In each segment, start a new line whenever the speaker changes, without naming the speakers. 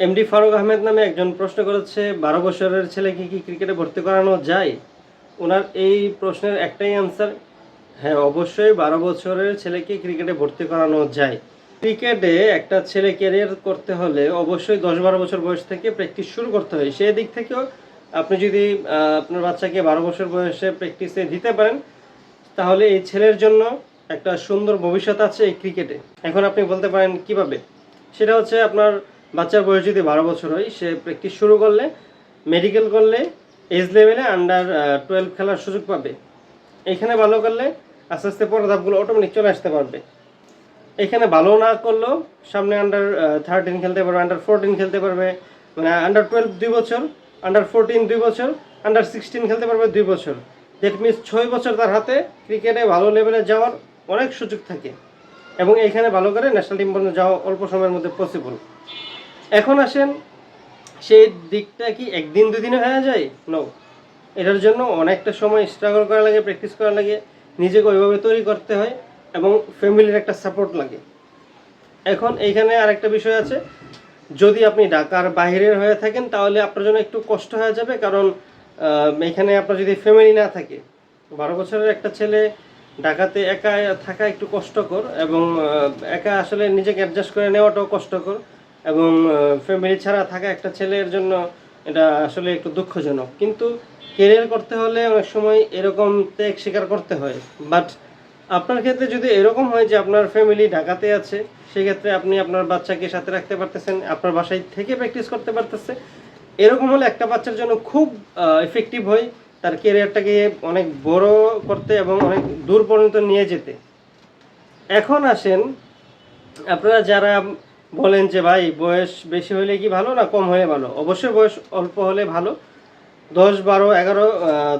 MD Faruk Ahmed নামে একজন প্রশ্ন করেছে, বারো বছরের ছেলেকে কি ক্রিকেটে ভর্তি করানো যায়? ওনার এই প্রশ্নের একটাই অ্যান্সার হ্যাঁ অবশ্যই বারো বছরের ছেলেকে ক্রিকেটে ভর্তি করানো যায়? ক্রিকেটে একটা ছেলে ক্যারিয়ার করতে হলে অবশ্যই দশ বারো বছর বয়স থেকে প্র্যাকটিস শুরু করতে হয়। সেই দিক থেকেও আপনি যদি আপনার বাচ্চাকে বারো বছর বয়সে প্র্যাকটিসে দিতে পারেন, তাহলে এই ছেলের জন্য একটা সুন্দর ভবিষ্যৎ আছে এই ক্রিকেটে এখন আপনি বলতে পারেন কীভাবে? সেটা হচ্ছে আপনার বাচ্চার বয়স যদি বারো বছর হয়, সে প্র্যাকটিস শুরু করলে মেডিকেল করলে এজ লেভেলে আন্ডার টুয়েলভ খেলার সুযোগ পাবে। এখানে ভালো করলে আস্তে আস্তে পরের ধাপগুলো অটোমেটিক চলে আসতে পারবে। এখানে ভালো না করলেও সামনে আন্ডার থার্টিন খেলতে পারবে আন্ডার ফোরটিন খেলতে পারবে। মানে আন্ডার টুয়েলভ দুই বছর আন্ডার ফোরটিন দুই বছর আন্ডার সিক্সটিন খেলতে পারবে দুই বছর। দ্যাট মিনস ছয় বছর তার হাতে ক্রিকেটে ভালো লেভেলে যাওয়ার অনেক সুযোগ থাকে। এবং এখানে ভালো করে ন্যাশনাল টিম পর্যন্ত যাওয়া অল্প সময়ের মধ্যে পসিবল এখন আসেন, সেই দিকটা কি একদিন দুদিনে হয়ে যায়? নো এটার জন্য অনেকটা সময় স্ট্রাগল করা লাগে প্র্যাকটিস করা লাগে, নিজেকে ওইভাবে তৈরি করতে হয় এবং ফ্যামিলির একটা সাপোর্ট লাগে। এখন এইখানে আরেকটা বিষয় আছে, যদি আপনি ঢাকার বাইরের হয়ে থাকেন, তাহলে আপনার জন্য একটু কষ্ট হয়ে যাবে, কারণ এখানে আপনার যদি ফ্যামিলি না থাকে, বারো বছরের একটা ছেলে ঢাকাতে একা থাকা একটু কষ্টকর এবং একা আসলে নিজেকে অ্যাডজাস্ট করে নেওয়াটাও কষ্টকর। এবং ফ্যামিলি ছাড়া থাকা একটা ছেলের জন্য এটা আসলে একটু দুঃখজনক। কিন্তু কেরিয়ার করতে হলে অনেক সময় এরকম ত্যাগ স্বীকার করতে হয়। বাট আপনার ক্ষেত্রে যদি এরকম হয় যে আপনার ফ্যামিলি ঢাকাতে আছে, সেক্ষেত্রে আপনি আপনার বাচ্চাকে সাথে রাখতে পারতেছেন, আপনার বাসায় থেকে প্র্যাকটিস করতে পারতেছে। এরকম হলে একটা বাচ্চার জন্য খুব এফেক্টিভ হয় তার কেরিয়ারটাকে অনেক বড় করতে এবং অনেক দূর পর্যন্ত নিয়ে যেতে। এখন আসেন, আপনারা যারা বলেন যে ভাই, বয়স বেশি হলে কি ভালো না কম হলে ভালো? অবশ্যই বয়স অল্প হলে ভালো। দশ বারো এগারো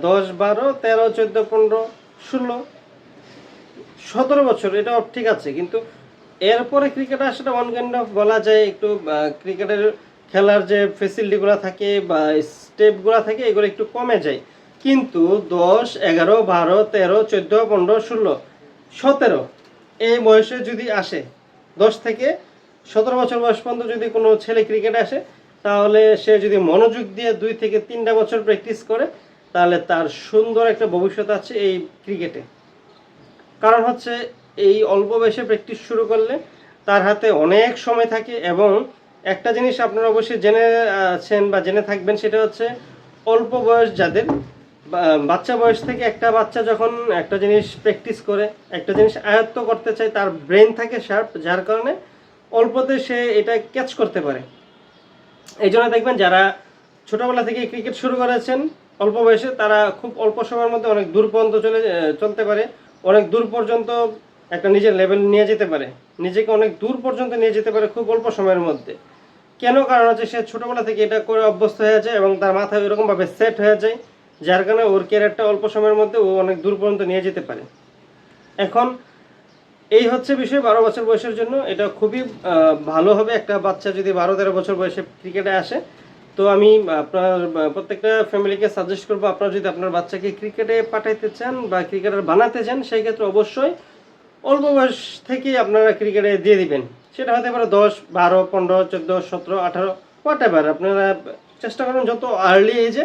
দশ বারো, তেরো, চোদ্দ, পনেরো, ষোলো, সতেরো বছর এটা ঠিক আছে। কিন্তু এরপরে ক্রিকেট আসাটা ওয়ান কাইন্ড অফ বলা যায় একটু ক্রিকেটের খেলার যে ফেসিলিটিগুলো থাকে বা স্টেপগুলো থাকে, এগুলো একটু কমে যায়। কিন্তু দশ, এগারো, বারো, তেরো, চোদ্দ, পনেরো, ষোলো, সতেরো, এই বয়সে যদি আসে, দশ থেকে সতেরো বছর বয়স পর্যন্ত যদি কোনো ছেলে ক্রিকেটে আসে, তাহলে সে যদি মনোযোগ দিয়ে দুই থেকে তিনটা বছর প্র্যাকটিস করে, তাহলে তার সুন্দর একটা ভবিষ্যৎ আছে এই ক্রিকেটে কারণ হচ্ছে এই অল্প বয়সে প্র্যাকটিস শুরু করলে তার হাতে অনেক সময় থাকে এবং একটা জিনিস আপনারা অবশ্যই জেনে আছেন বা জেনে থাকবেন, সেটা হচ্ছে অল্প বয়স যাদের বাচ্চা বয়স থেকে একটা বাচ্চা যখন একটা জিনিস প্র্যাকটিস করে, একটা জিনিস আয়ত্ত করতে চায়, তার ব্রেন থাকে শার্প যার কারণে অল্পতে সে এটা ক্যাচ করতে পারে। এই জন্য দেখবেন যারা ছোটবেলা থেকে ক্রিকেট শুরু করেছেন, অল্প বয়সে, তারা খুব অল্প সময়ের মধ্যে অনেক দূর পর্যন্ত চলে চলতে পারে। অনেক দূর পর্যন্ত একটা নিজের লেভেল নিয়ে যেতে পারে। নিজেকে অনেক দূর পর্যন্ত নিয়ে যেতে পারে খুব অল্প সময়ের মধ্যে। কেন? কারণ হচ্ছে সে ছোটবেলা থেকে এটা করে অভ্যস্ত হয়ে যায় এবং তার মাথায় এরকমভাবে সেট হয়ে যায়, যার কারণে ওর ক্যারিয়ারটা অল্প সময়ের মধ্যে ও অনেক দূর পর্যন্ত নিয়ে যেতে পারে। এখন এই হচ্ছে বিষয়, বারো বছর বয়সের জন্য। এটা খুবই ভালো হবে। একটা বাচ্চা যদি বারো তেরো বছর বয়সে ক্রিকেটে আসে, তো আমি আপনার প্রত্যেকটা ফ্যামিলিকে সাজেস্ট করব, আপনারা যদি আপনার বাচ্চাকে ক্রিকেটে পাঠাইতে চান বা ক্রিকেটার বানাতে চান, সেই ক্ষেত্রে অবশ্যই অল্প বয়স থেকেই আপনারা ক্রিকেটে দিয়ে দিবেন। সেটা হতে পারে দশ, বারো, পনেরো, চোদ্দ, সতেরো, আঠারো হোয়াট এভার আপনারা চেষ্টা করুন যত আর্লি এজে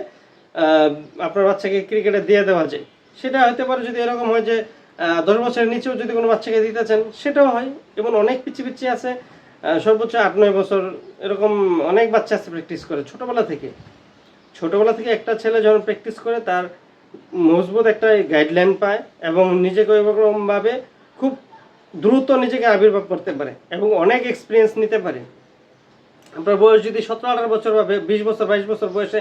আপনার বাচ্চাকে ক্রিকেটে দিয়ে দেওয়া যায়। সেটা হতে পারে যদি এরকম হয় যে দশ বছরের নিচেও যদি কোনো বাচ্চাকে দিতে চান, সেটাও হয়। এবং অনেক পিছিয়ে পিছিয়ে আছে সর্বোচ্চ আট নয় বছর, এরকম অনেক বাচ্চা আছে প্র্যাকটিস করে ছোটোবেলা থেকে। ছোটোবেলা থেকে একটা ছেলে যখন প্র্যাকটিস করে, তার মজবুত একটা গাইডলাইন পায় এবং নিজেকে ওইরকমভাবে খুব দ্রুত নিজেকে আবির্ভাব করতে পারে এবং অনেক এক্সপিরিয়েন্স নিতে পারে। আপনার বয়স যদি সতেরো, আঠারো বছর বা বিশ বছর, বাইশ বছর বয়সে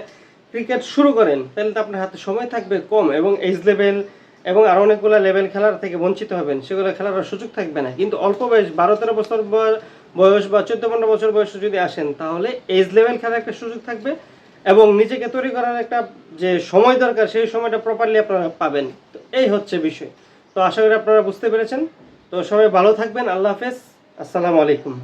ক্রিকেট শুরু করেন, তাহলে তো আপনার হাতে সময় থাকবে কম এবং এজ লেভেল এবং আরও অনেকগুলো লেভেল খেলার থেকে বঞ্চিত হবেন। সেগুলো খেলার সুযোগ থাকবে না। কিন্তু অল্প বয়স, বারো তেরো বছর বয়- বয়স বা চোদ্দ পনেরো বছর বয়সে যদি আসেন, তাহলে এজ লেভেল খেলার একটা সুযোগ থাকবে এবং নিজেকে তৈরি করার একটা যে সময় দরকার, সেই সময়টা প্রপারলি আপনারা পাবেন। তো এই হচ্ছে বিষয়। তো আশা করি আপনারা বুঝতে পেরেছেন। তো সবাই ভালো থাকবেন। আল্লাহ হাফেজ। আসসালামু আলাইকুম।